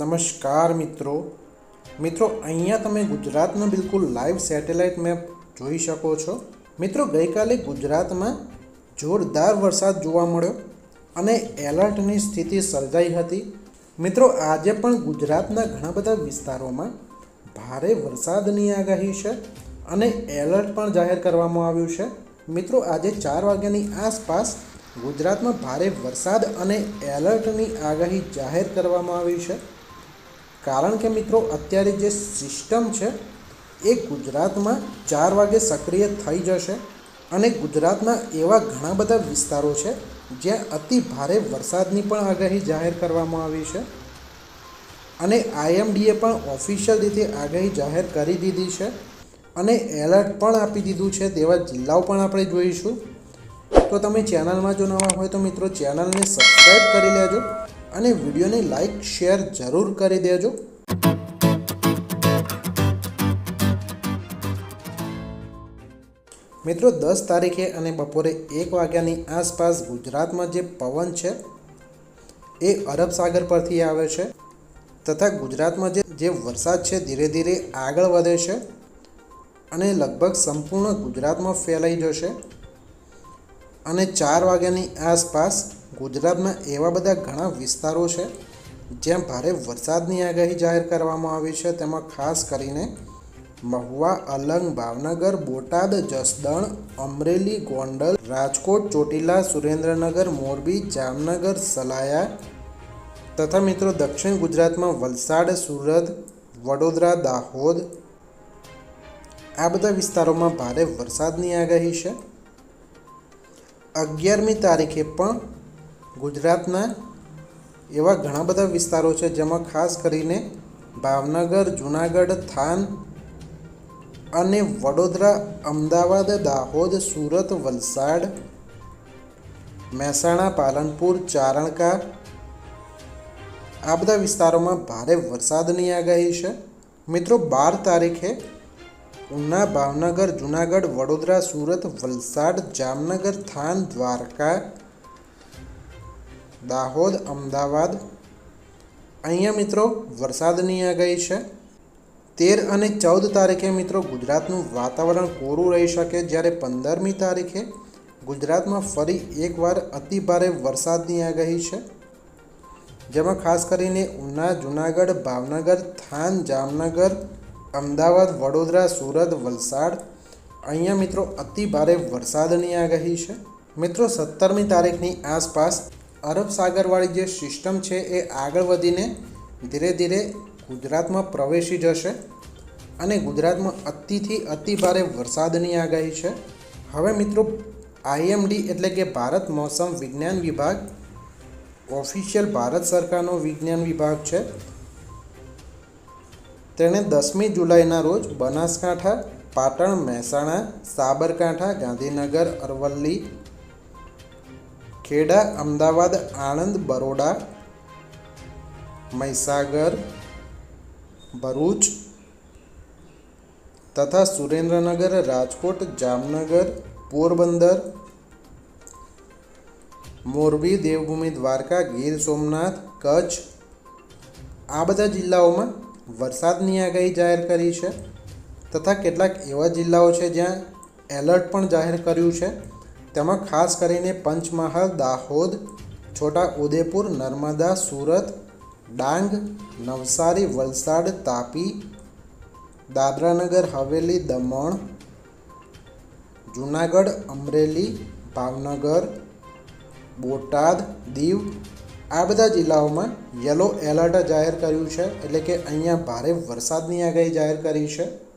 નમસ્કાર મિત્રો. મિત્રો, અહીંયા તમે ગુજરાતનો બિલકુલ લાઈવ સેટેલાઇટ મેપ જોઈ શકો છો. મિત્રો, ગઈકાલે ગુજરાતમાં જોરદાર વરસાદ જોવા મળ્યો અને એલર્ટની સ્થિતિ સર્જાઈ હતી. મિત્રો, આજે પણ ગુજરાતના ઘણા બધા વિસ્તારોમાં ભારે વરસાદની આગાહી છે અને એલર્ટ પણ જાહેર કરવામાં આવ્યું છે. મિત્રો, આજે ચાર વાગ્યાની આસપાસ ગુજરાતમાં ભારે વરસાદ અને એલર્ટની આગાહી જાહેર કરવામાં આવી છે. કારણ કે મિત્રો, અત્યારે જે સિસ્ટમ છે, એ ગુજરાતમાં ચાર વાગે સક્રિય થઈ જશે અને ગુજરાતના એવા ઘણા બધા વિસ્તારો છે, જ્યાં અતિ ભારે વરસાદની પણ આગાહી જાહેર કરવામાં આવી છે. અને આઈએમડીએ પણ ઓફિશિયલ રીતે આગાહી જાહેર કરી દીધી છે અને એલર્ટ પણ આપી દીધું છે, તેવા જિલ્લાઓ પણ આપણે જોઈશું. તો તમે ચેનલમાં જો નવા હોય તો મિત્રો, ચેનલને સબસ્ક્રાઈબ કરી લેજો. અને વિડીયોને લાઈક, શેર જરૂર કરી દેજો. મિત્રો, દસ તારીખે અને બપોરે એક વાગ્યાની આસપાસ ગુજરાતમાં જે પવન છે, એ અરબ સાગર પરથી આવે છે તથા ગુજરાતમાં જે જે વરસાદ છે, ધીરે ધીરે આગળ વધે છે અને લગભગ સંપૂર્ણ ગુજરાતમાં ફેલાઈ જશે અને ચાર વાગ્યાની આસપાસ ગુજરાતના એવા બધા ઘણા વિસ્તારો છે, જ્યાં ભારે વરસાદની આગાહી જાહેર કરવામાં આવી છે. તેમાં ખાસ કરીને મહુવા, અલંગ, ભાવનગર, બોટાદ, જસદણ, અમરેલી, ગોંડલ, રાજકોટ, ચોટીલા, સુરેન્દ્રનગર, મોરબી, જામનગર, સલાયા તથા મિત્રો દક્ષિણ ગુજરાતમાં વલસાડ, સુરત, વડોદરા, દાહોદ આ બધા વિસ્તારોમાં ભારે વરસાદની આગાહી છે. અગિયારમી તારીખે પણ ગુજરાતના એવા ઘણા બધા વિસ્તારો છે જેમાં ખાસ કરીને ભાવનગર, જુનાગઢ, થાન અને વડોદરા, અમદાવાદ, દાહોદ, સુરત, વલસાડ, મહેસાણા, પાલનપુર, ચારણકા આ બધા વિસ્તારોમાં ભારે વરસાદની આગાહી છે. મિત્રો, બાર તારીખે ઉના, ભાવનગર, જુનાગઢ, વડોદરા, સુરત, વલસાડ, જામનગર, થાન, દ્વારકા દાહોદ, અમદાવાદ. અહીંયા મિત્રો વરસાદની આગાહી છે. તેર અને ચૌદ તારીખે મિત્રો ગુજરાતનું વાતાવરણ કોરું રહી શકે જ્યારે પંદરમી તારીખે ગુજરાતમાં ફરી એકવાર અતિભારે વરસાદની આગાહી છે. જેમાં ખાસ કરીને ઉના, જુનાગઢ, ભાવનગર, થાન, જામનગર, અમદાવાદ, વડોદરા, સુરત, વલસાડ અહીંયા મિત્રો અતિ ભારે વરસાદની આગાહી છે. મિત્રો સત્તરમી તારીખની આસપાસ અરબ સાગરવાળી જે સિસ્ટમ છે એ આગળ વધીને ધીરે ધીરે ગુજરાતમાં પ્રવેશી જશે અને ગુજરાતમાં અતિથી અતિ ભારે વરસાદની આગાહી છે. હવે મિત્રો, આઈએમડી એટલે કે ભારત મોસમ વિજ્ઞાન વિભાગ ઓફિશિયલ ભારત સરકારનો વિજ્ઞાન વિભાગ છે. તેણે દસમી જુલાઈના રોજ બનાસકાંઠા, પાટણ, મહેસાણા, સાબરકાંઠા, ગાંધીનગર, અરવલ્લી ખેડા, અમદાવાદ, આણંદ, બરોડા, મહીસાગર, ભરૂચ તથા સુરેન્દ્રનગર, રાજકોટ, જામનગર, પોરબંદર, મોરબી, દેવભૂમિ, દ્વારકા, ગીર સોમનાથ, કચ્છ આ બધા જિલ્લાઓમાં વરસાદની આગાહી જાહેર કરી છે તથા કેટલાક એવા જિલ્લાઓ છે જ્યાં એલર્ટ પણ જાહેર કર્યું છે. તેમાં ખાસ કરીને પંચમહાલ, દાહોદ છોટા ઉદેપુર નર્મદા, સુરત, ડાંગ, નવસારી, વલસાડ, તાપી, દાદરાનગર, હવેલી, દમણ, જૂનાગઢ, અમરેલી, ભાવનગર, બોટાદ, દીવ, આ બધા જિલ્લાઓમાં યલો એલર્ટ જાહેર કર્યું છે. એટલે કે અહીંયા ભારે વરસાદની આગાહી જાહેર કરી છે.